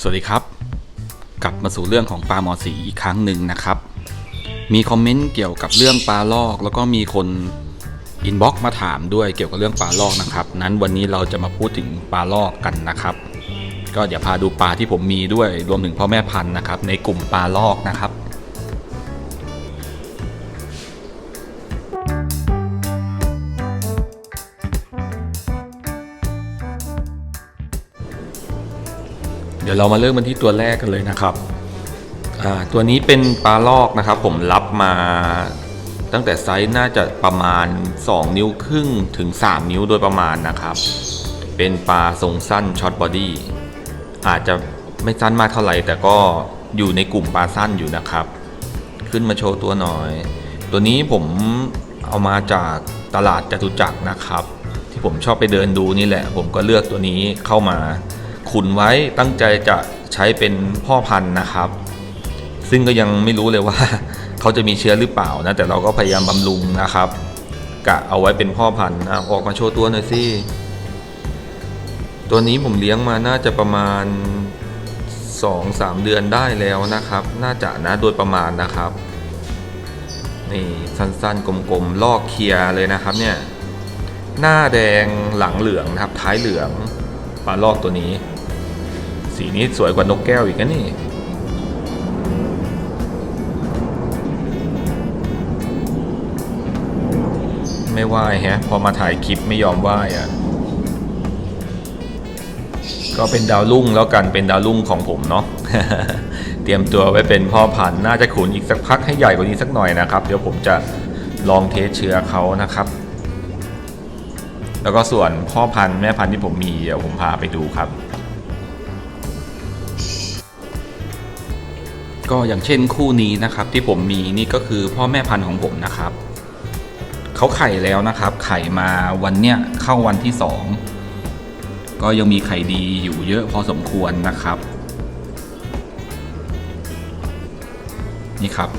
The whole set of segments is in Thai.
สวัสดีครับ กลับมาสู่เรื่องของปลาหมอสีอีกครั้งหนึ่งนะครับ มีคอมเมนต์เกี่ยวกับเรื่องปลาลอก แล้วก็มีคนอินบ็อกซ์มาถามด้วยเกี่ยวกับเรื่องปลาลอกนะครับ นั้นวันนี้เราจะมาพูดถึงปลาลอกกันนะครับ ก็เดี๋ยวพาดูปลาที่ผมมีด้วยรวมถึงพ่อแม่พันธุ์นะครับ ในกลุ่มปลาลอกนะครับ ยวเรามาเริ่มกันที่ตัวแรกกันเลยนะครับตัวนี้เป็นปลาลอกนะครับผมรับมาตั้งแต่ไซส์น่าจะประมาณ 2 นิ้วครึ่งถึง 3 นิ้วโดยประมาณนะครับ เป็นปลาทรงสั้นช็อตบอดี้อาจจะไม่สั้นมากเท่าไหร่แต่ก็อยู่ในกลุ่มปลาสั้นอยู่นะครับ ขึ้นมาโชว์ตัวหน่อย ตัวนี้ผมเอามาจากตลาดจตุจักรนะครับ ที่ผมชอบไปเดินดูนี่แหละ ผมก็เลือกตัวนี้เข้ามา ขุนไว้ตั้งใจจะใช้เป็นพ่อพันธุ์นะครับ ซึ่งก็ยังไม่รู้เลยว่า เขาจะมีเชื้อหรือเปล่านะ แต่เราก็พยายามบำรุงนะครับกะเอาไว้เป็นพ่อพันธุ์อะออกมาโชว์ตัวหน่อยสิตัวนี้ผมเลี้ยงมาน่าจะประมาณ 2-3 เดือนได้แล้วนะครับ น่าจะนะโดยประมาณนะครับนี่สั้นๆกลมๆลอกเคลียร์เลยนะครับเนี่ยหน้าแดงหลังเหลืองนะครับท้ายเหลืองปลาลอกตัวนี้ สีนี้สวยกว่านกแก้วอีกนะนี่ ไม่ไหวฮะ พอมาถ่ายคลิปไม่ยอมไหวอะ ก็เป็นดาวรุ่งแล้วกันเป็นดาวรุ่งของผมเนาะเตรียมตัวไว้เป็นพ่อพันธุ์น่าจะขุนอีกสักพักให้ใหญ่กว่านี้สักหน่อยนะครับ เดี๋ยวผมจะลองเทสเชื้อเขานะครับแล้วก็ส่วนพ่อพันธุ์แม่พันธุ์ที่ผมมีเดี๋ยวผมพาไปดูครับ ก็อย่างเช่นคู่นี้นะครับที่ผมมีนี่ก็คือพ่อแม่พันธุ์ของผมนะครับเขาไข่แล้วนะครับ ไข่มาวันเนี้ยเข้าวันที่สองก็ยังมีไข่ดีอยู่เยอะพอสมควรนะครับ นี่ครับ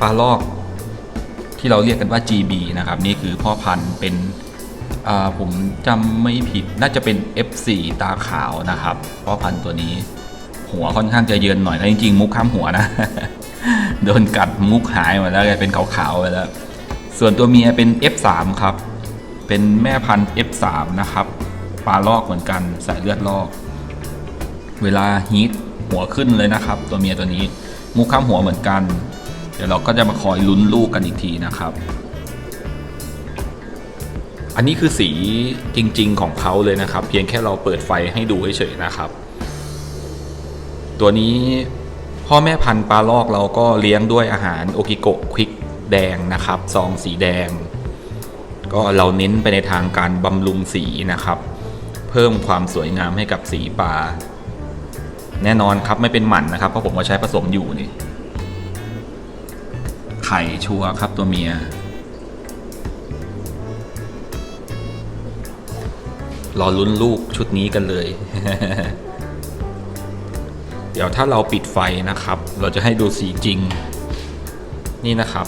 ปลาลอกที่เราเรียกกันว่า GB นะครับ นี่คือพ่อพันธุ์เป็นอ่าผมจำไม่ผิดน่าจะเป็น F4 ตาขาวนะครับ พ่อพันธุ์ตัวนี้ หัวค่อนข้างจะเยินหน่อยแล้วจริงๆมุกข้ามหัวนะ โดนกัดมุกหายหมดแล้วกลายเป็นขาวๆไปแล้ว ส่วนตัวเมียเป็น F3 ครับ เป็นแม่พันธุ์ F3 นะครับ ปลาลอกเหมือนกันสายเลือดลอก เวลาฮีทหัวขึ้นเลยนะครับ ตัวเมียตัวนี้มุกข้ามหัวเหมือนกัน เดี๋ยวเราก็จะมาคอยลุ้นลูกกันอีกทีนะครับอันนี้คือสีจริง ๆ ของเขาเลยนะครับ เพียงแค่เราเปิดไฟให้ดูเฉยๆนะครับ ตัวนี้พ่อแม่พันธุ์ปลาลอกเราก็เลี้ยงด้วยอาหารโอกิโกะควิกแดงนะครับซองสีแดง ก็เราเน้นไปในทางการบำรุงสีนะครับ เพิ่มความสวยงามให้กับสีปลาแน่นอนครับไม่เป็นหมันนะครับเพราะผมก็ใช้ผสมอยู่นี่ไข่ชัวครับตัวเมีย รอลุ้นลูกชุดนี้กันเลย เดี๋ยวถ้าเราปิดไฟนะครับ เราจะให้ดูสีจริง นี่นะครับ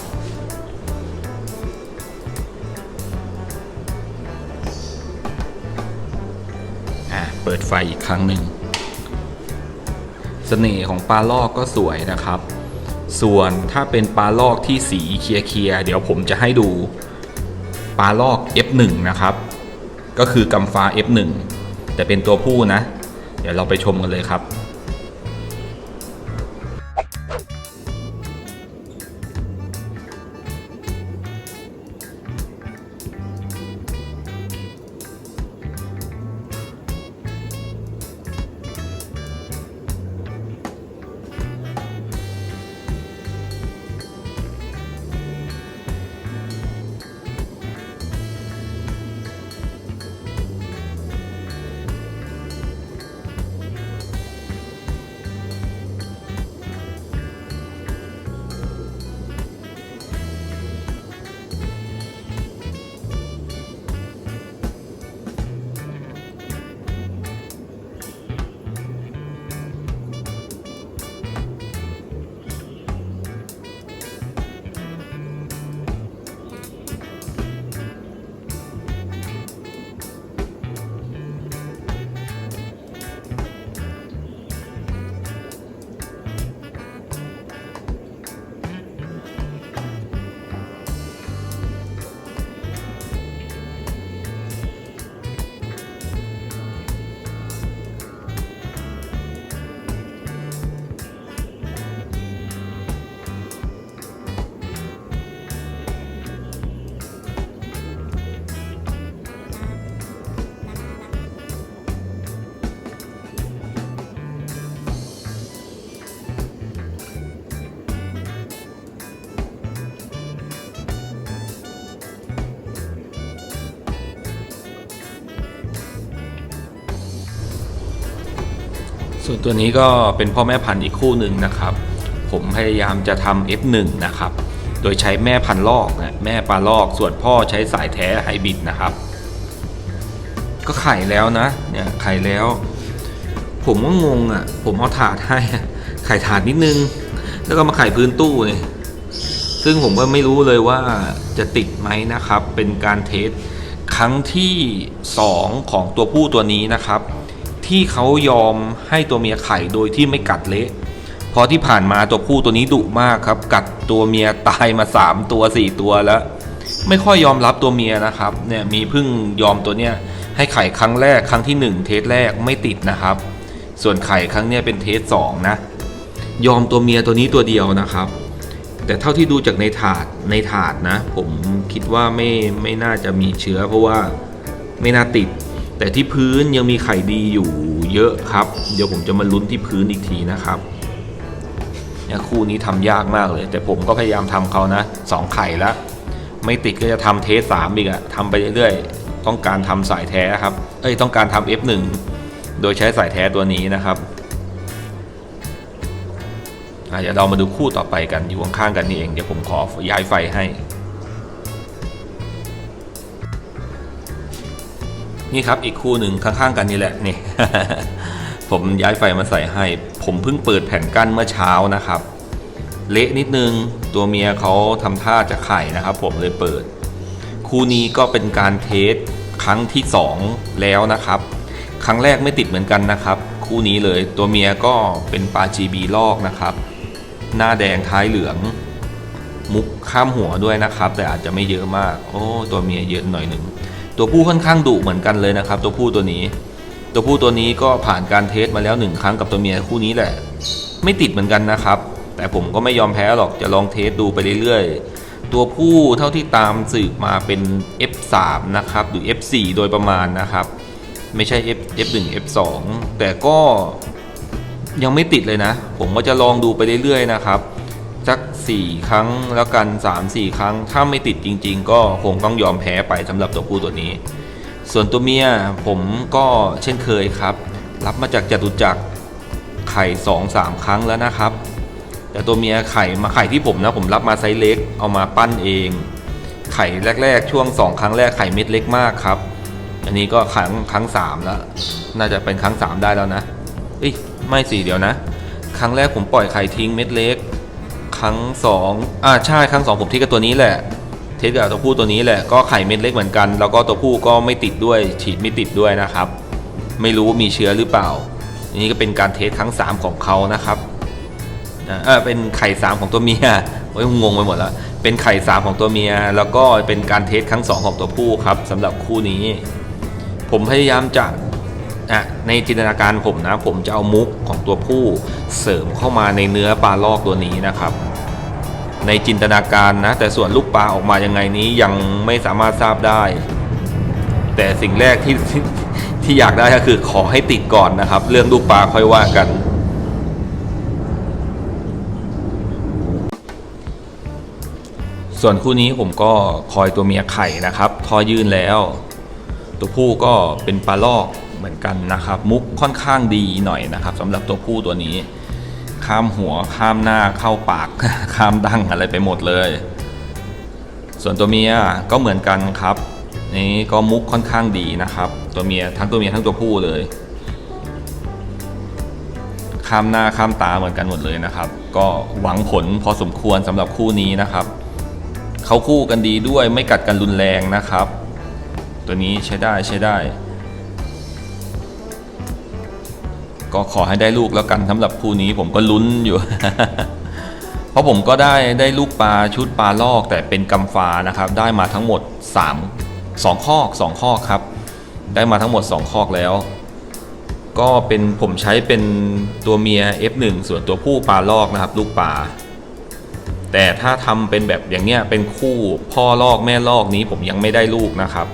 อะเปิดไฟอีกครั้งหนึ่งเสน่ห์ของปลาลอกก็สวยนะครับ ส่วนถ้าเป็นปลาลอกที่สีเคลียร์เดี๋ยวผมจะให้ดูปลาลอก F1 นะครับ ก็คือกำฟ้า F1 แต่เป็นตัวผู้นะ เดี๋ยวเราไปชมกันเลยครับ ส่วนตัวนี้ก็เป็นพ่อแม่พันธุ์อีกคู่หนึ่งนะครับ ผมพยายามจะทำ F1 นะครับ โดยใช้แม่พันธุ์ลอกนะแม่ปลาลอกส่วนพ่อใช้สายแท้ไฮบริดนะครับ ก็ไข่แล้วนะเนี่ยไข่แล้ว ผมก็งงอะ ผมเอาถาดให้ไข่ถาดนิดนึง แล้วก็มาไข่พื้นตู้เนี่ยซึ่งผมก็ไม่รู้เลยว่าจะติดไหมนะครับ เป็นการเทสครั้งที่ 2 ของตัวผู้ตัวนี้นะครับ ที่เขายอมให้ตัวเมียไข่โดยที่ไม่กัดเละเพราะที่ผ่านมาตัวผู้ตัวนี้ดุมากครับ กัดตัวเมียตายมา3ตัว4ตัวแล้ว ไม่ค่อยยอมรับตัวเมียนะครับเนี่ยมีพิ่งยอมตัวเนี้ยให้ไข่ครั้งแรกครั้งที่1เทสแรกไม่ติดนะครับ ส่วนไข่ครั้งเนี้ยเป็นเทสสองนะยอมตัวเมียตัวนี้ตัวเดียวนะครับ แต่เท่าที่ดูจากในถาดในถาดนะ ผมคิดว่าไม่ไม่น่าจะมีเชื้อ เพราะว่าไม่น่าติด แต่ที่พื้นยังมีไข่ดีอยู่เยอะครับ เดี๋ยวผมจะมาลุ้นที่พื้นอีกทีนะครับเนี่ยคู่นี้ทำยากมากเลย แต่ผมก็พยายามทำเขานะสองไข่แล้วไม่ติดก็จะทำเทสสามอีกอะทำไปเรื่อยๆ ต้องการทำสายแท้ครับ เอ้ยต้องการทำ F1 โดยใช้สายแท้ตัวนี้นะครับเดี๋ยวเรามาดูคู่ต่อไปกันอยู่ข้างๆกันนี่เองเดี๋ยวผมขอย้ายไฟให้ นี่ครับอีกคู่หนึ่งข้างๆกันนี่แหละนี่ ผมย้ายไฟมาใส่ให้ ผมเพิ่งเปิดแผ่นกั้นเมื่อเช้านะครับ เละนิดนึงตัวเมียเขาทำท่าจะไข่นะครับ ผมเลยเปิด คู่นี้ก็เป็นการเทสครั้งที่ 2 แล้วนะครับ ครั้งแรกไม่ติดเหมือนกันนะครับ คู่นี้เลยตัวเมียก็เป็นปลา GB ลอกนะครับ หน้าแดงท้ายเหลือง มุกข้ามหัวด้วยนะครับ แต่อาจจะไม่เยอะมาก โอ้ ตัวเมียเยอะหน่อยหนึ่ง ตัวผู้ค่อนข้างดุเหมือนกันเลยนะครับ ตัวผู้ตัวนี้ ตัวผู้ตัวนี้ก็ผ่านการเทสมาแล้วหนึ่งครั้งกับตัวเมียคู่นี้แหละ ไม่ติดเหมือนกันนะครับ แต่ผมก็ไม่ยอมแพ้หรอกจะลองเทสดูไปเรื่อยๆ ตัวผู้เท่าที่ตามสืบมาเป็น F3 นะครับหรือ F4 โดยประมาณนะครับ ไม่ใช่ F F1 F2 แต่ก็ยังไม่ติดเลยนะ ผมก็จะลองดูไปเรื่อยๆนะครับ สัก 4 ครั้งแล้วกัน 3-4 ครั้ง ถ้าไม่ติดจริง ๆ ก็คงต้องยอมแพ้ไปสำหรับตัวผู้ตัวนี้ ส่วนตัวเมียผมก็เช่นเคยครับ รับมาจากจตุจักรไข่ 2-3 ครั้งแล้วนะครับ แต่ตัวเมียไข่มาไข่ที่ผมนะผมรับมาไซส์เล็กเอามาปั้นเอง ไข่แรก ๆ ช่วง 2 ครั้งแรกไข่เม็ดเล็กมากครับ อันนี้ก็ครั้งครั้งสามแล้วน่าจะเป็นครั้งสามได้แล้วนะเอ้ยไม่สิเดี๋ยวนะ ครั้งแรกผมปล่อยไข่ทิ้งเม็ดเล็ก ครั้งสองอ่าใช่ครั้งสองผมเทสกับตัวนี้แหละ เทสกับตัวผู้ตัวนี้แหละก็ไข่เม็ดเล็กเหมือนกัน แล้วก็ตัวผู้ก็ไม่ติดด้วยฉีดไม่ติดด้วยนะครับ ไม่รู้มีเชื้อหรือเปล่าอันนี้ก็เป็นการเทสครั้งสามของเขานะครับอ่าเป็นไข่สามของตัวเมียโอ้ยงงไปหมดแล้ว เป็นไข่สามของตัวเมีย แล้วก็เป็นการเทสครั้งสองของตัวผู้ครับสำหรับคู่นี้ ผมพยายามจะ อะในจินตนาการผมนะ ผมจะเอามุกของตัวผู้เสริมเข้ามาในเนื้อปลาลอกตัวนี้นะครับ ในจินตนาการนะ แต่ส่วนลูกปลาออกมายังไงนี้ยังไม่สามารถทราบได้ แต่สิ่งแรกที่ที่ที่อยากได้ก็คือขอให้ติดก่อนนะครับ เรื่องลูกปลาค่อยว่ากัน ส่วนคู่นี้ผมก็คอยตัวเมียไข่นะครับ ทอยื่นแล้ว ตัวผู้ก็เป็นปลาลอก เหมือนกันนะครับ มุกค่อนข้างดีหน่อยนะครับสำหรับตัวผู้ตัวนี้ ข้ามหัวข้ามหน้าเข้าปาก ข้ามดั้งอะไรไปหมดเลย ส่วนตัวเมียก็เหมือนกันครับ นี่ก็มุกค่อนข้างดีนะครับ ตัวเมียทั้งตัวเมียทั้งตัวผู้เลย ข้ามหน้าข้ามตาเหมือนกันหมดเลยนะครับ ก็หวังผลพอสมควรสำหรับคู่นี้นะครับเขาคู่กันดีด้วยไม่กัดกันรุนแรงนะครับ ตัวนี้ใช้ได้ใช้ได้ ก็ขอให้ได้ลูกแล้วกันสำหรับคู่นี้ผมก็ลุ้นอยู่ เพราะผมก็ได้ได้ลูกปลาชุดปลาลอกแต่เป็นกำฟ้านะครับ ได้มาทั้งหมด 3 2คอก2คอกครับ ได้มาทั้งหมด2คอกแล้ว ก็เป็นผมใช้เป็นตัวเมีย F1 ส่วนตัวผู้ปลาลอกนะครับ ลูกปลาแต่ถ้าทำเป็นแบบอย่างเนี้ยเป็นคู่พ่อลอกแม่ลอกนี้ผมยังไม่ได้ลูกนะครับ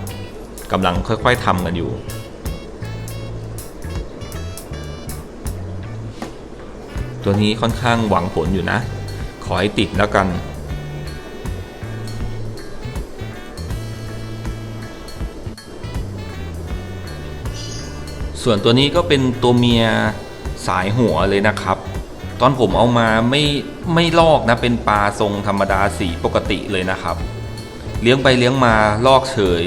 กำลังค่อย ๆทำกันอยู่ ตัวนี้ค่อนข้างหวังผลอยู่นะ ขอให้ติดแล้วกัน ส่วนตัวนี้ก็เป็นตัวเมียสายหัวเลยนะครับ ตอนผมเอามาไม่ไม่ลอกนะ เป็นปลาทรงธรรมดาสีปกติเลยนะครับ เลี้ยงไปเลี้ยงมาลอกเฉย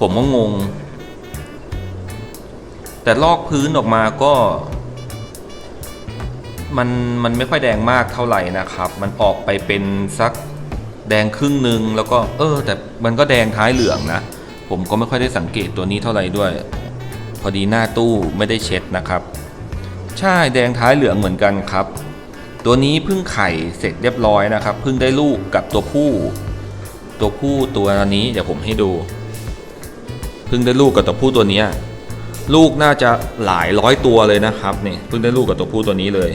ผมก็งง แต่ลอกพื้นออกมาก็ มันมันไม่ค่อยแดงมากเท่าไหร่นะครับ มันออกไปเป็นสักแดงครึ่งหนึ่งแล้วก็เออ แต่มันก็แดงท้ายเหลืองนะ ผมก็ไม่ค่อยได้สังเกตตัวนี้เท่าไหร่ด้วย พอดีหน้าตู้ไม่ได้เช็ดนะครับ ใช่แดงท้ายเหลืองเหมือนกันครับ ตัวนี้เพิ่งไข่เสร็จเรียบร้อยนะครับเพิ่งได้ลูกกับตัวผู้ ตัวผู้ตัวนี้เดี๋ยวผมให้ดูเพิ่งได้ลูกกับตัวผู้ตัวนี้ลูกน่าจะหลายร้อยตัวเลยนะครับเนี่ยเพิ่งได้ลูกกับตัวผู้ตัวนี้เลย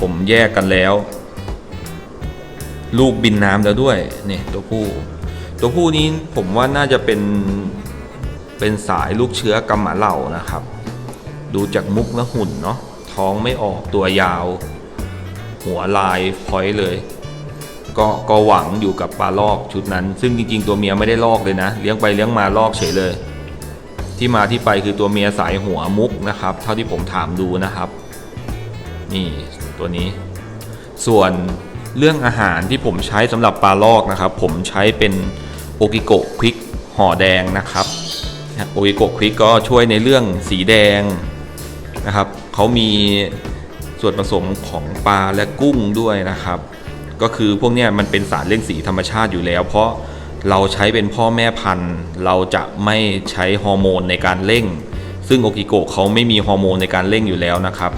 ผมแยกกันแล้ว ลูกบินน้ำแล้วด้วยเนี่ยตัวผู้ ตัวผู้นี้ผมว่าน่าจะเป็นเป็นสายลูกเชื้อกำหมาเหล่านะครับ ดูจากมุกและหุ่นเนาะท้องไม่ออกตัวยาว หัวลายพอยต์เลย ก็ก็หวังอยู่กับปลาลอกชุดนั้น ซึ่งจริงๆ ตัวเมียไม่ได้ลอกเลยนะ เลี้ยงไปเลี้ยงมาลอกเฉยเลย ที่มาที่ไปคือตัวเมียสายหัวมุกนะครับ เท่าที่ผมถามดูนะครับ นี่ ตัวนี้ ส่วนเรื่องอาหารที่ผมใช้สำหรับปลาลอกนะครับ ผมใช้เป็นโอกิโกะควิกห่อแดงนะครับโอกิโกะควิกก็ช่วยในเรื่องสีแดงนะครับเขามีส่วนผสมของปลาและกุ้งด้วยนะครับ ก็คือพวกนี้มันเป็นสารเร่งสีธรรมชาติอยู่แล้ว เพราะเราใช้เป็นพ่อแม่พันธุ์ เราจะไม่ใช้ฮอร์โมนในการเร่ง ซึ่งโอกิโกะเขาไม่มีฮอร์โมนในการเร่งอยู่แล้วนะครับ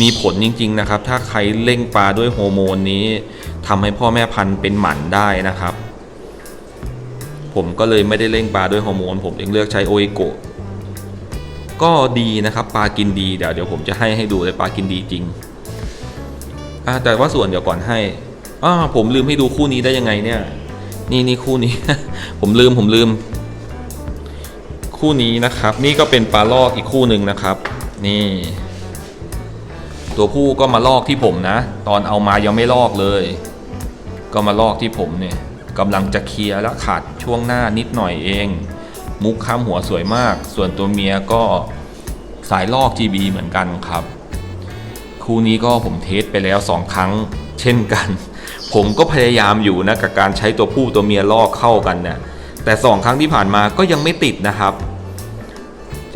มีผลจริงๆนะครับ ถ้าใครเร่งปลาด้วยฮอร์โมนนี้ทำให้พ่อแม่พันธุ์เป็นหมันได้นะครับ ผมก็เลยไม่ได้เร่งปลาด้วยฮอร์โมน ผมจึงเลือกใช้โอเอโกะก็ดีนะครับปลากินดีเดี๋ยวเดี๋ยวผมจะให้ให้ดูเลยปลากินดีจริงอ่าแต่ว่าส่วนเดี๋ยวก่อนให้อ่าผมลืมให้ดูคู่นี้ได้ยังไงเนี่ย นี่นี่คู่นี้ ผมลืมผมลืม คู่นี้นะครับ นี่ก็เป็นปลาลอกอีกคู่หนึ่งนะครับ นี่ ตัวผู้ก็มาลอกที่ผมนะ ตอนเอามายังไม่ลอกเลย ก็มาลอกที่ผมเนี่ยกำลังจะเคลียร์แล้วขาดช่วงหน้านิดหน่อยเอง มุกข้ามหัวสวยมาก ส่วนตัวเมียก็สายลอก GB เหมือนกันครับ คู่นี้ก็ผมเทสไปแล้ว 2 ครั้ง เช่นกัน ผมก็พยายามอยู่นะกับการใช้ตัวผู้ตัวเมียลอกเข้ากันเนี่ยแต่ 2 ครั้งที่ผ่านมาก็ยังไม่ติดนะครับ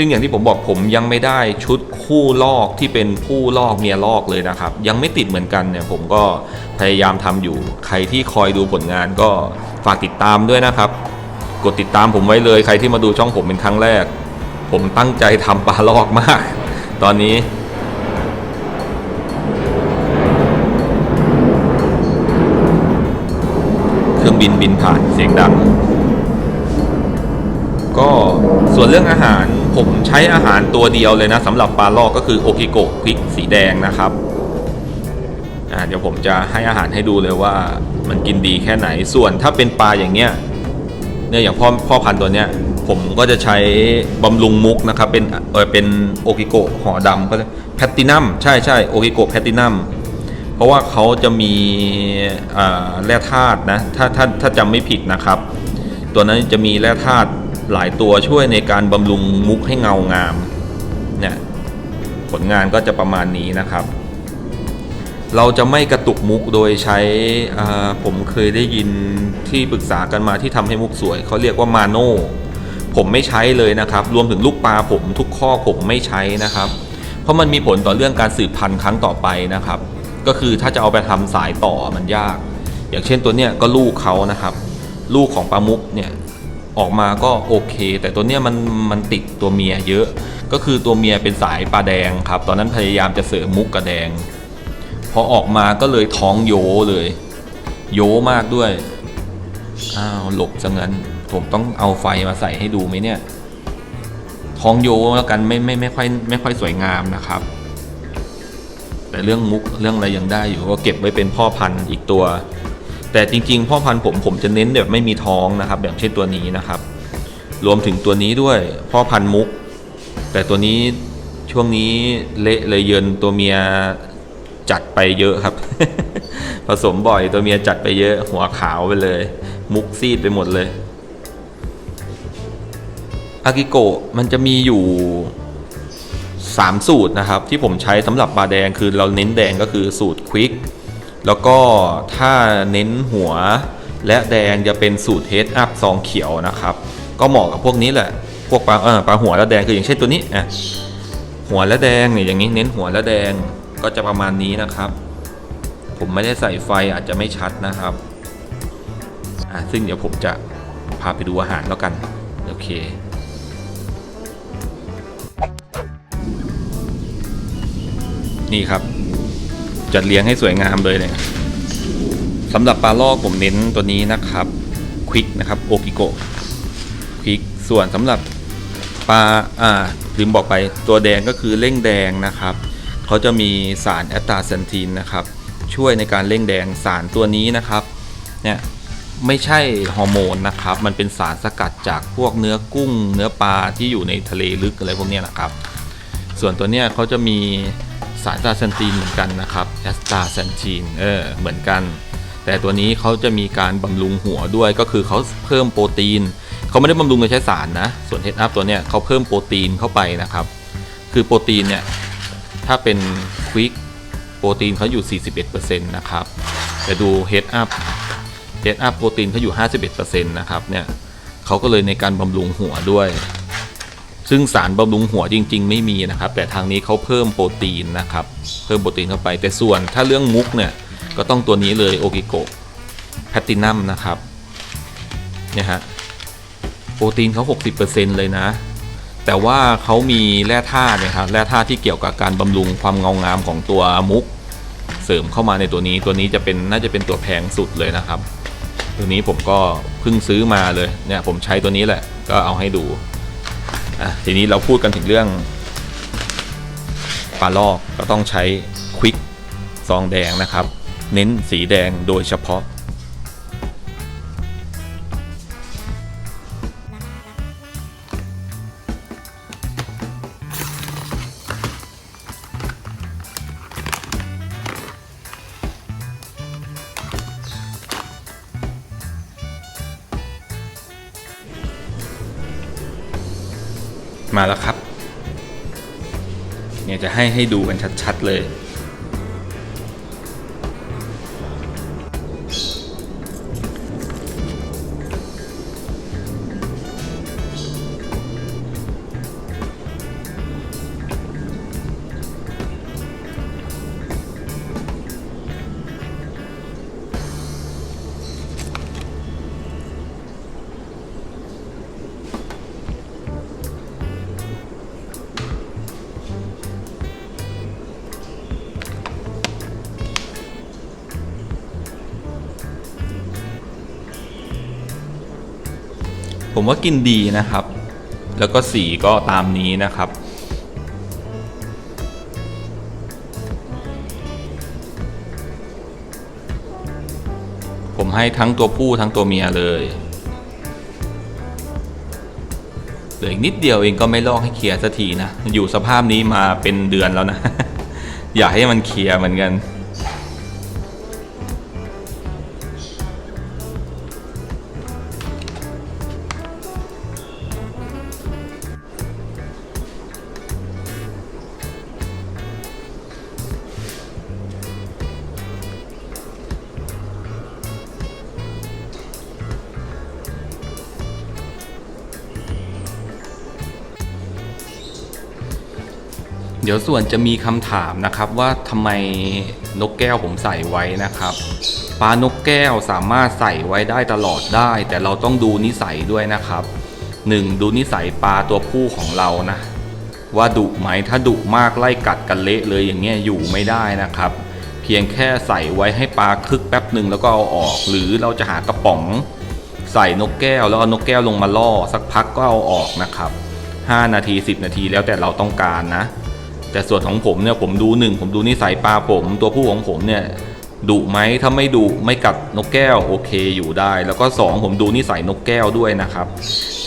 ซึ่งอย่างที่ผมบอกผมยังไม่ได้ชุดคู่ลอกที่เป็นผู้ลอกเมียลอกเลยนะครับ ยังไม่ติดเหมือนกันเนี่ยผมก็พยายามทำอยู่ ใครที่คอยดูผลงานก็ฝากติดตามด้วยนะครับ กดติดตามผมไว้เลยใครที่มาดูช่องผมเป็นครั้งแรก ผมตั้งใจทำปลาลอกมาก ตอนนี้เครื่องบินบินผ่านเสียงดัง ก็ ส่วนเรื่องอาหารผมใช้อาหารตัวเดียวเลยนะสำหรับปลาลอกก็คือโอกิโกะพริกสีแดงนะครับเดี๋ยวผมจะให้อาหารให้ดูเลยว่ามันกินดีแค่ไหนส่วนถ้าเป็นปลาอย่างเงี้ยเนี่ยอย่างพ่อพ่อพันธุ์ตัวเนี้ยผมก็จะใช้บำรุงมุกนะครับเป็นเออเป็นโอกิโกะห่อดำก็แพตตินัมใช่ใช่โอกิโกะแพตตินัมเพราะว่าเขาจะมีแร่ธาตุนะถ้าถ้าถ้าจำไม่ผิดนะครับ ตัวนั้นจะมีแร่ธาตุ หลายตัวช่วยในการบำรุงมุกให้เงางามเนี่ยผลงานก็จะประมาณนี้นะครับ เราจะไม่กระตุกมุกโดยใช้ผมเคยได้ยินที่ปรึกษากันมาที่ทำให้มุกสวย เขาเรียกว่ามาโน่ผมไม่ใช้เลยนะครับ รวมถึงลูกปลาผมทุกข้อผมไม่ใช้นะครับ เพราะมันมีผลต่อเรื่องการสืบพันธุ์ครั้งต่อไปนะครับ ก็คือถ้าจะเอาไปทำสายต่อมันยาก อย่างเช่นตัวเนี้ยก็ลูกเขานะครับ ลูกของปลามุกเนี่ย ออกมาก็โอเค แต่ตัวเนี้ยมันมันติดตัวเมียเยอะ ก็คือตัวเมียเป็นสายปลาแดงครับ ตอนนั้นพยายามจะเสริมมุกกระแดง พอออกมาก็เลยท้องโยเลย โยมากด้วย อ้าวหลบซะงั้น ผมต้องเอาไฟมาใส่ให้ดูไหมเนี่ย ท้องโยแล้วกันไม่ไม่ไม่ค่อยไม่ค่อยสวยงามนะครับ แต่เรื่องมุกเรื่องอะไรยังได้อยู่ก็เก็บไว้เป็นพ่อพันธุ์อีกตัว แต่จริงๆ พ่อพันธุ์ผมผมจะเน้นแบบไม่มีท้องนะครับแบบเช่นตัวนี้นะครับ รวมถึงตัวนี้ด้วยพ่อพันธุ์มุก แต่ตัวนี้ช่วงนี้เละเลยเยินตัวเมียจัดไปเยอะครับ ผสมบ่อยตัวเมียจัดไปเยอะ หัวขาวไปเลย มุกซีดไปหมดเลยอากิโกะมันจะมีอยู่ 3 สูตรนะครับ ที่ผมใช้สำหรับปลาแดงคือเราเน้นแดงก็คือสูตรควิก แล้วก็ถ้าเน้นหัวและแดงจะเป็นสูตรเฮดอัพซองเขียวนะครับ ก็เหมาะกับพวกนี้แหละ พวกปลาเออปลาหัวและแดงคืออย่างเช่นตัวนี้อะหัวและแดงเนี่ยอย่างนี้เน้นหัวและแดงก็จะประมาณนี้นะครับ ผมไม่ได้ใส่ไฟอาจจะไม่ชัดนะครับอะซึ่งเดี๋ยวผมจะพาไปดูอาหารแล้วกัน โอเคนี่ครับ จัดเลี้ยงให้สวยงามเลยเนี่ยสำหรับปลาลอกผมเน้นตัวนี้นะครับควิกนะครับโอกิโกควิกส่วนสำหรับปลาอ่าลืมบอกไปตัวแดงก็คือเร่งแดงนะครับเขาจะมีสารแอตตาเซนทีนนะครับ ช่วยในการเร่งแดงสารตัวนี้นะครับเนี่ยไม่ใช่ฮอร์โมนนะครับ มันเป็นสารสกัดจากพวกเนื้อกุ้ง เนื้อปลาที่อยู่ในทะเลลึกอะไรพวกนี้นะครับ ส่วนตัวเนี้ยเขาจะมีสารตาเซนทีนเหมือนกันนะครับ สตาเซนทีนเออเหมือนกัน แต่ตัวนี้เขาจะมีการบำรุงหัวด้วยก็คือเขาเพิ่มโปรตีนเขาไม่ได้บำรุงโดยใช้สารนะ ส่วนเฮดอัพตัวเนี้ยเขาเพิ่มโปรตีนเข้าไปนะครับ คือโปรตีนเนี่ย ถ้าเป็นควิกโปรตีนเขาอยู่ 41%นะครับ แต่ดูเฮดอัพเฮดอัพโปรตีนเขาอยู่ 51%นะครับเนี่ยเขาก็เลยในการบำรุงหัวด้วย ซึ่งสารบำรุงหัวจริง ๆ ไม่มีนะครับ แต่ทางนี้เขาเพิ่มโปรตีนนะครับ เพิ่มโปรตีนเข้าไป แต่ส่วนถ้าเรื่องมุกเนี่ยก็ต้องตัวนี้เลยโอกิโกแพตตินัมนะครับเนี่ยฮะโปรตีนเขา 60%เลยนะ แต่ว่าเขามีแร่ธาตุนะครับแร่ธาตุที่เกี่ยวกับการบำรุงความเงางามของตัวมุก เสริมเข้ามาในตัวนี้ตัวนี้จะเป็นน่าจะเป็นตัวแพงสุดเลยนะครับ ตัวนี้ผมก็เพิ่งซื้อมาเลยเนี่ยผมใช้ตัวนี้แหละก็เอาให้ดู อะทีนี้เราพูดกันถึงเรื่องปลาลอกก็ต้องใช้ควิกซองแดงนะครับ เน้นสีแดงโดยเฉพาะ ให้ดูกันชัดๆเลย ผมว่ากินดีนะครับ แล้วก็สีก็ตามนี้นะครับ ผมให้ทั้งตัวผู้ทั้งตัวเมียเลยเหลืออีกนิดเดียวเองก็ไม่ลอกให้เคลียร์สักทีนะ อยู่สภาพนี้มาเป็นเดือนแล้วนะ อยากให้มันเคลียร์เหมือนกัน ดี๋ยวส่วนจะมีคำถามนะครับว่าทำไมนกแก้วผมใส่ไว้นะครับปลานกแก้วสามารถใส่ไว้ได้ตลอดได้ แต่เราต้องดูนิสัยด้วยนะครับ 1. ดูนิสัยปลาตัวผู้ของเรานะว่าดุไหมถ้าดุมากไล่กัดกันเละเลยอย่างเงี้ยอยู่ไม่ได้นะครับ เพียงแค่ใส่ไว้ให้ปลาคึกแป๊บหนึ่งแล้วก็เอาออก หรือเราจะหากระป๋อง ใส่นกแก้วแล้วเอานกแก้วลงมาล่อสักพักก็เอาออกนะครับ 5 นาที 10 นาทีแล้วแต่เราต้องการนะ แต่ส่วนของผมเนี่ยผมดูหนึ่งผมดูนิสัยปลาผม ตัวผู้ของผมเนี่ยดุไหมถ้าไม่ดุไม่กัดนกแก้วโอเคอยู่ได้ แล้วก็สองผมดูนิสัยนกแก้วด้วยนะครับ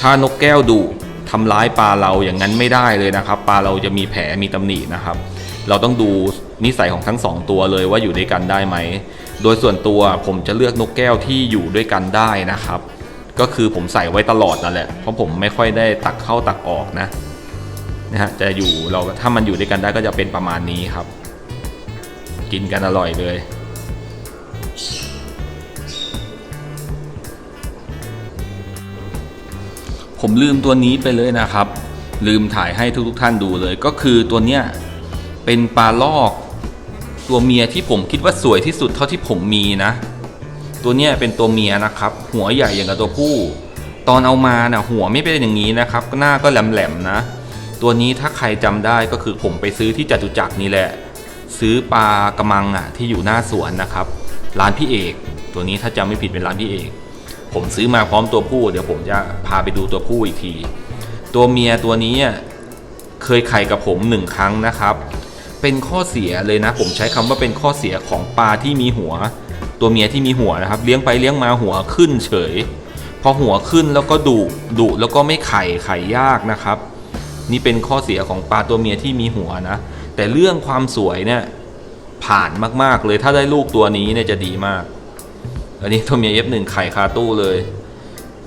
ถ้านกแก้วดุทำร้ายปลาเราอย่างนั้นไม่ได้เลยนะครับ ปลาเราจะมีแผลมีตำหนินะครับ เราต้องดูนิสัยของทั้งสองตัวเลยว่าอยู่ด้วยกันได้ไหม โดยส่วนตัวผมจะเลือกนกแก้วที่อยู่ด้วยกันได้นะครับ ก็คือผมใส่ไว้ตลอดนั่นแหละเพราะผมไม่ค่อยได้ตักเข้าตักออกนะ นะฮะจะอยู่เราถ้ามันอยู่ด้วยกันได้ก็จะเป็นประมาณนี้ครับ กินกันอร่อยเลย ผมลืมตัวนี้ไปเลยนะครับ ลืมถ่ายให้ทุกๆท่านดูเลย ก็คือตัวเนี้ยเป็นปลาลอก ตัวเมียที่ผมคิดว่าสวยที่สุดเท่าที่ผมมีนะ ตัวเนี้ยเป็นตัวเมียนะครับ หัวใหญ่อย่างกับตัวผู้ ตอนเอามานะ่ะหัวไม่เป็นอย่างนี้นะครับหน้าก็แหลมๆนะ ตัวนี้ถ้าใครจำได้ก็คือผมไปซื้อที่จตุจักรนี่แหละ ซื้อปลากระมังอะที่อยู่หน้าสวนนะครับ ร้านพี่เอก ตัวนี้ถ้าจำไม่ผิดเป็นร้านพี่เอก ผมซื้อมาพร้อมตัวผู้ เดี๋ยวผมจะพาไปดูตัวผู้อีกที ตัวเมียตัวนี้เคยไข่กับผมหนึ่งครั้งนะครับ เป็นข้อเสียเลยนะ ผมใช้คำว่าเป็นข้อเสียของปลาที่มีหัว ตัวเมียที่มีหัวนะครับ เลี้ยงไปเลี้ยงมาหัวขึ้นเฉย พอหัวขึ้นแล้วก็ดุดุแล้วก็ไม่ไข่ไข่ยากนะครับ นี่เป็นข้อเสียของปลาตัวเมียที่มีหัวนะ แต่เรื่องความสวยเนี่ยผ่านมากๆเลยถ้าได้ลูกตัวนี้เนี่ยจะดีมาก อันนี้ตัวเมียเอฟหนึ่งไข่คาตู้เลย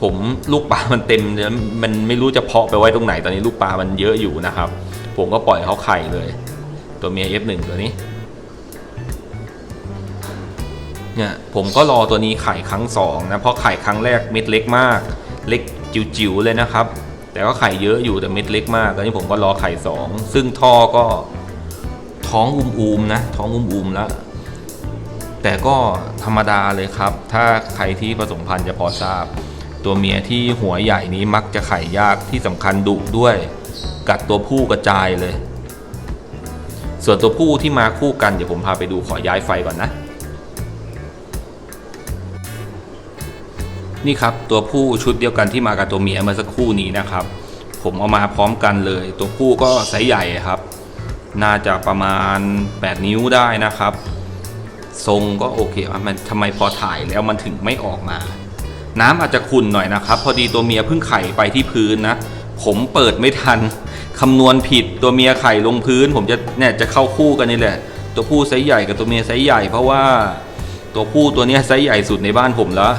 ผมลูกปลามันเต็มเลยมันไม่รู้จะเพาะไปไว้ตรงไหนตอนนี้ลูกปลามันเยอะอยู่นะครับ ผมก็ปล่อยเขาไข่เลย ตัวเมีย F1 ตัวนี้เนี่ยผมก็รอตัวนี้ไข่ครั้งสองนะเพราะไข่ครั้งแรกเม็ดเล็กมาก เล็กจิ๋วๆเลยนะครับ แต่ก็ไข่เยอะอยู่แต่เม็ดเล็กมากตอนนี้ผมก็รอไข่สองซึ่งท่อก็ท้องอุ้มๆนะ ท้องอุ้มๆแล้ว แต่ก็ธรรมดาเลยครับ ถ้าใครที่ผสมพันธุ์จะพอทราบ ตัวเมียที่หัวใหญ่นี้มักจะไข่ยากที่สำคัญดุด้วย กัดตัวผู้กระจายเลย ส่วนตัวผู้ที่มาคู่กันเดี๋ยวผมพาไปดูขอย้ายไฟก่อนนะ นี่ครับตัวผู้ชุดเดียวกันที่มากับตัวเมียเมื่อสักครู่นี้นะครับ ผมเอามาพร้อมกันเลย ตัวผู้ก็ไซส์ใหญ่ครับ น่าจะประมาณ 8 นิ้วได้นะครับ ทรงก็โอเคอะมันทำไมพอถ่ายแล้วมันถึงไม่ออกมา น้ำอาจจะขุ่นหน่อยนะครับ พอดีตัวเมียเพิ่งไข่ไปที่พื้นนะผมเปิดไม่ทันคำนวณผิดตัวเมียไข่ลงพื้น ผมจะเนี่ยจะเข้าคู่กันนี่แหละ ตัวผู้ไซส์ใหญ่กับตัวเมียไซส์ใหญ่ เพราะว่าตัวผู้ตัวนี้ไซส์ใหญ่สุดในบ้านผมแล้ว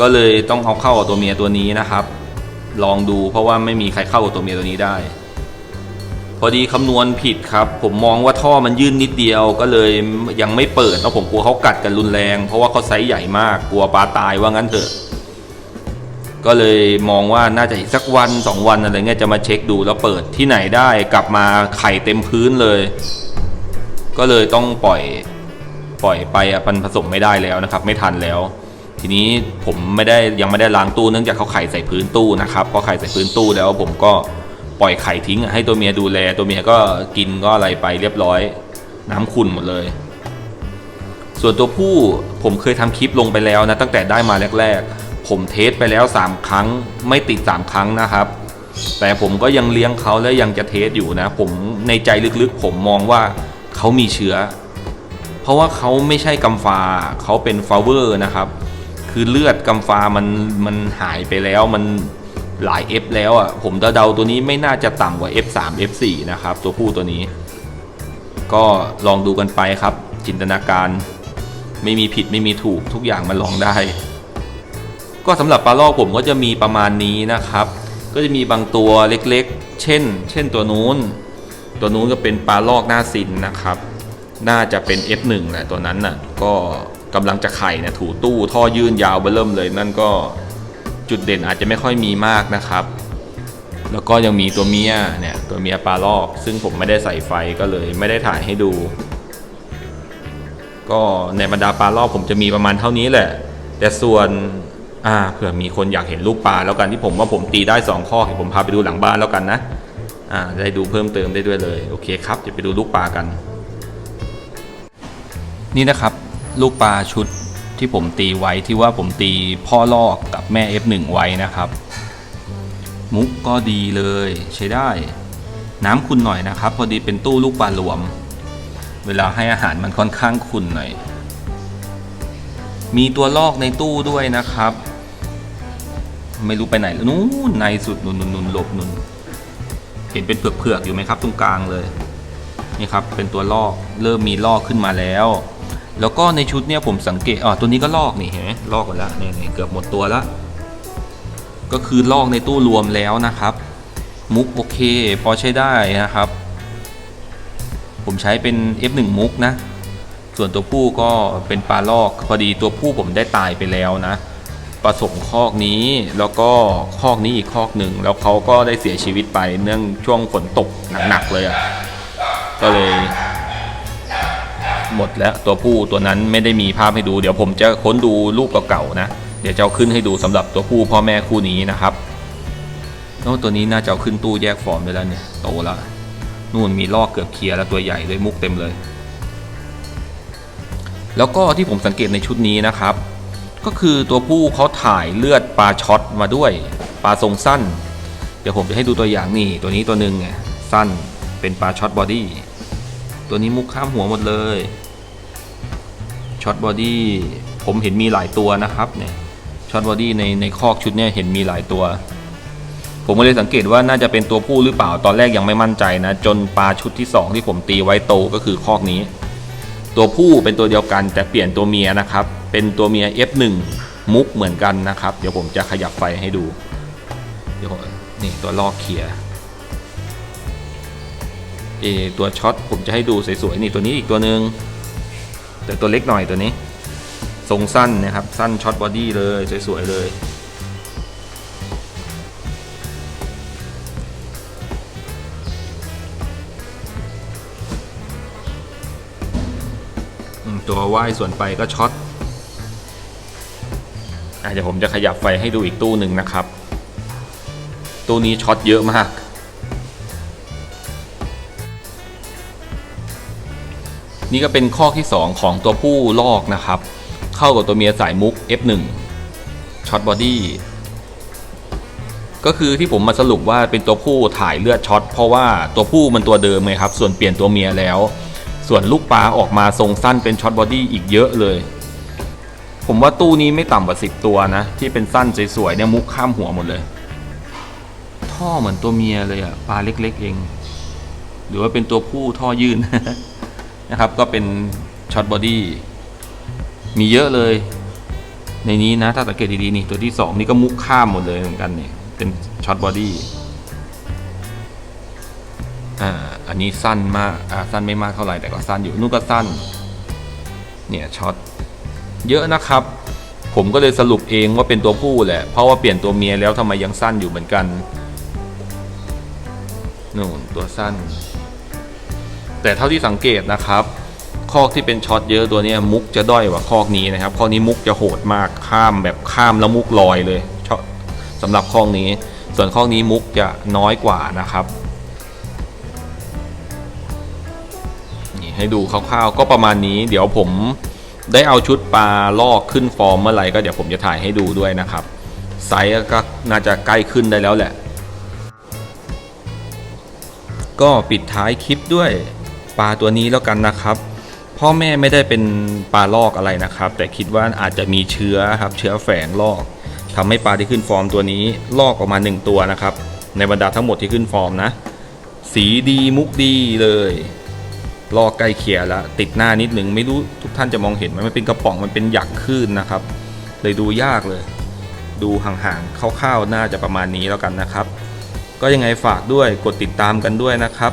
ก็เลยต้องเอาเข้ากับตัวเมียตัวนี้นะครับ ลองดูเพราะว่าไม่มีใครเข้ากับตัวเมียตัวนี้ได้ พอดีคำนวณผิดครับ ผมมองว่าท่อมันยื่นนิดเดียว ก็เลยยังไม่เปิดแล้วผมกลัวเขากัดกันรุนแรง เพราะว่าเขาไซส์ใหญ่มากกลัวปลาตายว่างั้นเถอะ ก็เลยมองว่าน่าจะอีกสักวันสองวันอะไรเงี้ยจะมาเช็คดูแล้วเปิดที่ไหนได้กลับมาไข่เต็มพื้นเลย ก็เลยต้องปล่อยปล่อยไปอะมันผสมไม่ได้แล้วนะครับ ไม่ทันแล้ว ทีนี้ผมไม่ได้ยังไม่ได้ล้างตู้เนื่องจากเขาไข่ใส่พื้นตู้นะครับพอไข่ใส่พื้นตู้แล้วผมก็ปล่อยไข่ทิ้ง ให้ตัวเมียดูแล ตัวเมียก็กินก็อะไรไปเรียบร้อย น้ำขุ่นหมดเลย ส่วนตัวผู้ผมเคยทำคลิปลงไปแล้วนะตั้งแต่ได้มาแรก ๆ ผมเทสไปแล้ว 3 ครั้งไม่ติด 3 ครั้งนะครับ แต่ผมก็ยังเลี้ยงเขาและยังจะเทสอยู่นะ ผมในใจลึกๆ ผมมองว่าเขามีเชื้อ เพราะว่าเขาไม่ใช่กำฟาเขาเป็นฟลาเวอร์นะครับ คือเลือดกำฟ้ามันมันหายไปแล้วมันหลาย F แล้วอะผมเดาๆตัวนี้ไม่น่าจะต่ำกว่า F3 F4 นะครับ ตัวผู้ตัวนี้ ก็ลองดูกันไปครับ จินตนาการไม่มีผิดไม่มีถูกทุกอย่างมันลองได้ ก็สำหรับปลาลอกผมก็จะมีประมาณนี้นะครับ ก็จะมีบางตัวเล็กๆ เช่น เช่นตัวนู้น ตัวนู้นก็เป็นปลาลอกหน้าซินนะครับ น่าจะเป็น F1 แหละตัวนั้นน่ะก็ กำลังจะไข่เนะถูตู้ท่อยื่นยาวเบอเริ่มเลย นั่นก็จุดเด่นอาจจะไม่ค่อยมีมากนะครับ แล้วก็ยังมีตัวเมียเนี่ยตัวเมียปลาลอก ซึ่งผมไม่ได้ใส่ไฟก็เลยไม่ได้ถ่ายให้ดู ก็ในบรรดาปลารอบผมจะมีประมาณเท่านี้แหละ แต่ส่วนอ่าเผื่อมีคนอยากเห็นลูกปลาแล้วกันที่ผมว่าผมตีได้สองข้อให้ผมพาไปดูหลังบ้านแล้วกันนะอ่าได้ดูเพิ่มเติมได้ด้วยเลย โอเคครับจะไปดูลูกปลากัน นี่นะครับ ลูกปลาชุดที่ผมตีไว้ที่ว่าผมตีพ่อลอกกับแม่ F1 ไว้นะครับ มุกก็ดีเลยใช้ได้ น้ำคุณหน่อยนะครับ พอดีเป็นตู้ลูกปลารวม เวลาให้อาหารมันค่อนข้างขุ่นหน่อย มีตัวลอกในตู้ด้วยนะครับ ไม่รู้ไปไหนแล้วนู้นในสุดนุนนุนนุนหลบนุนเห็นเป็นเผือกๆอยู่ไหมครับ ตรงกลางเลย นี่ครับเป็นตัวลอกเริ่มมีลอกขึ้นมาแล้ว แล้วก็ในชุดเนี่ยผมสังเกตอ๋อตัวนี้ก็ลอกนี่เห็นไหมลอกหมดแล้วนี่นเกือบหมดตัวแล้วก็คือลอกในตู้รวมแล้วนะครับ มุกโอเค พอใช้ได้นะครับ ผมใช้เป็น F1 มุกนะ ส่วนตัวผู้ก็เป็นปลาลอกพอดีตัวผู้ผมได้ตายไปแล้วนะผสมคอกนี้แล้วก็คอกนี้อีกคอกหนึ่งแล้วเขาก็ได้เสียชีวิตไปเนื่องช่วงฝนตกหนักๆเลยอะ่ะก็เลย หมดแล้วตัวผู้ตัวนั้นไม่ได้มีภาพให้ดู เดี๋ยวผมจะค้นดูรูปเก่าๆนะ เดี๋ยวจะเอาขึ้นให้ดูสำหรับตัวผู้พ่อแม่คู่นี้นะครับโน้ตัวนี้น่าจะเอาขึ้นตู้แยกฟอร์มไปแล้วเนี่ยโตแล้วนู่นมีลอกเกือบเคลียร์แล้วตัวใหญ่ด้วยมุกเต็มเลย แล้วก็ที่ผมสังเกตในชุดนี้นะครับ ก็คือตัวผู้เขาถ่ายเลือดปลาช็อตมาด้วยปลาทรงสั้น เดี๋ยวผมจะให้ดูตัวอย่างนี่ตัวนี้ตัวหนึ่งไงสั้นเป็นปลาช็อตบอดี้ ตัวนี้มุกข้ามหัวหมดเลยช็อตบอดี้ผมเห็นมีหลายตัวนะครับเนี่ยช็อตบอดี้ในในคอกชุดเนี่ยเห็นมีหลายตัว ผมก็เลยสังเกตว่าน่าจะเป็นตัวผู้หรือเปล่าตอนแรกยังไม่มั่นใจนะ จนปลาชุดที่สองที่ผมตีไว้โตก็คือคอกนี้ ตัวผู้เป็นตัวเดียวกันแต่เปลี่ยนตัวเมียนะครับ เป็นตัวเมีย F1 มุกเหมือนกันนะครับ เดี๋ยวผมจะขยับไฟให้ดูเดี๋ยวนี่ตัวลอกเคลียร์ ตัวช็อตผมจะให้ดูสวยๆนี่ตัวนี้อีกตัวหนึ่งแต่ตัวเล็กหน่อยตัวนี้ ทรงสั้นนะครับ สั้นช็อตบอดี้เลยสวยๆเลย ตัวว่ายส่วนไปก็ช็อตเดี๋ยวผมจะขยับไฟให้ดูอีกตู้หนึ่งนะครับ ตู้นี้ช็อตเยอะมาก นี่ก็เป็นข้อที่ 2 ของตัวผู้ลอกนะครับ เข้ากับตัวเมียสายมุก F1 ช็อตบอดี้ก็คือที่ผมมาสรุปว่าเป็นตัวผู้ถ่ายเลือดช็อตเพราะว่าตัวผู้มันตัวเดิมไงครับ ส่วนเปลี่ยนตัวเมียแล้ว ส่วนลูกปลาออกมาทรงสั้นเป็นช็อตบอดี้อีกเยอะเลย ผมว่าตู้นี้ไม่ต่ำกว่าสิบตัวนะ ที่เป็นสั้นสวยๆเนี่ยมุกข้ามหัวหมดเลย ท่อเหมือนตัวเมียเลยอะปลาเล็ก ๆ เอง หรือว่าเป็นตัวผู้ท่อยื่น นะครับ ก็เป็นช็อตบอดี้มีเยอะเลย ในนี้นะ ถ้าสังเกตดีๆนี่ตัวที่สองนี่ก็มุกข้ามหมดเลยเหมือนกันเนี่ยเป็นช็อตบอดี้อ่าอันนี้สั้นมากอ่าสั้นไม่มากเท่าไหร่แต่ก็สั้นอยู่นู่นก็สั้น เนี่ยช็อตเยอะนะครับ ผมก็เลยสรุปเองว่าเป็นตัวผู้แหละ เพราะว่าเปลี่ยนตัวเมียแล้วทำไมยังสั้นอยู่เหมือนกันนู่นตัวสั้น แต่เท่าที่สังเกตนะครับคอกที่เป็นช็อตเยอะตัวนี้มุกจะด้อยกว่าคอกนี้นะครับคอกนี้มุกจะโหดมากข้ามแบบข้ามแล้วมุกลอยเลยสำหรับคอกนี้ ส่วนคอกนี้มุกจะน้อยกว่านะครับนี่ให้ดูคร่าวๆก็ประมาณนี้ เดี๋ยวผมได้เอาชุดปลาลอกขึ้นฟอร์มเมื่อไหร่ก็เดี๋ยวผมจะถ่ายให้ดูด้วยนะครับไซส์ก็น่าจะใกล้ขึ้นได้แล้วแหละ ก็ปิดท้ายคลิปด้วย ปลาตัวนี้แล้วกันนะครับ พ่อแม่ไม่ได้เป็นปลาลอกอะไรนะครับ แต่คิดว่าอาจจะมีเชื้อครับเชื้อแฝงลอกทำให้ปลาที่ขึ้นฟอร์มตัวนี้ลอกออกมาหนึ่งตัวนะครับ ในบรรดาทั้งหมดที่ขึ้นฟอร์มนะ สีดีมุกดีเลยลอกใกล้เคียแล้วติดหน้านิดหนึ่งไม่รู้ทุกท่านจะมองเห็นไหมมันเป็นกระป๋องมันเป็นหยักคลื่นนะครับ เลยดูยากเลย ดูห่างๆคร่าวๆน่าจะประมาณนี้แล้วกันนะครับ ก็ยังไงฝากด้วยกดติดตามกันด้วยนะครับ